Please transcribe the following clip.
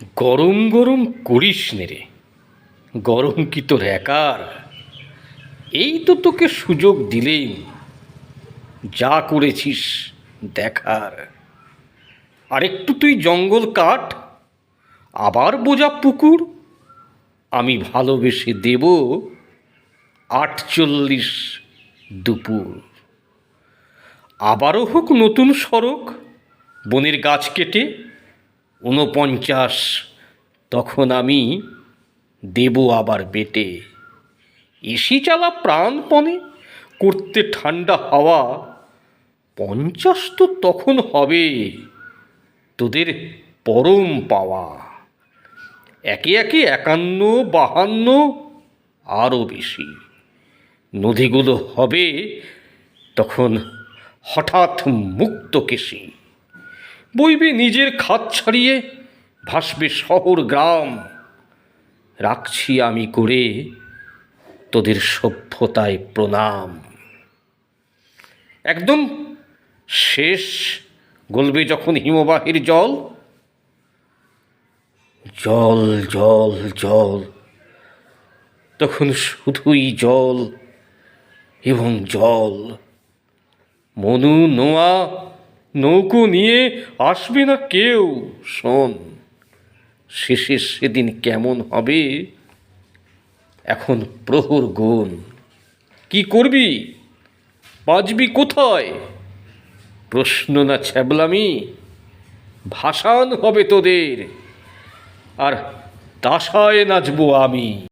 গরম গরম করিস নে রে। গরম কি তোর একার? এই তো তোকে সুযোগ দিলেই যা করেছিস দেখার। আরেকটু তুই জঙ্গল কাট, আবার বোঝা পুকুর, আমি ভালোবেসে দেব আটচল্লিশ দুপুর। আবারও হোক নতুন সড়ক, বনের গাছ কেটে ঊনপঞ্চাশ, তখন আমি দেব আবার বেটে। এসি চালা প্রাণপণে করতে ঠান্ডা হাওয়া, পঞ্চাশ তো তখন হবে তোদের পরম পাওয়া। একে একে একান্ন, বাহান্ন আরও বেশি। নদীগুলো হবে তখন হঠাৎ মুক্ত কেশি। বইবে নিজের খাত ছাড়িয়ে, ভাসবে শহর গ্রাম। রাখছি আমি করে তোদের সভ্যতায় প্রণাম। একদম শেষ গলবে যখন হিমবাহের জল। জল জল জল, তখন শুধুই জল এবং জল। মনু, নোয়া নৌকো নিয়ে আসবে না কেউ? শোন শেষে সেদিন কেমন হবে? এখন প্রহর গুণ। কি করবি? বাজবি কোথায়? প্রশ্ন না ছ্যাবলামি। ভাসান হবে তোদের। আর তাসায় নাচবো আমি।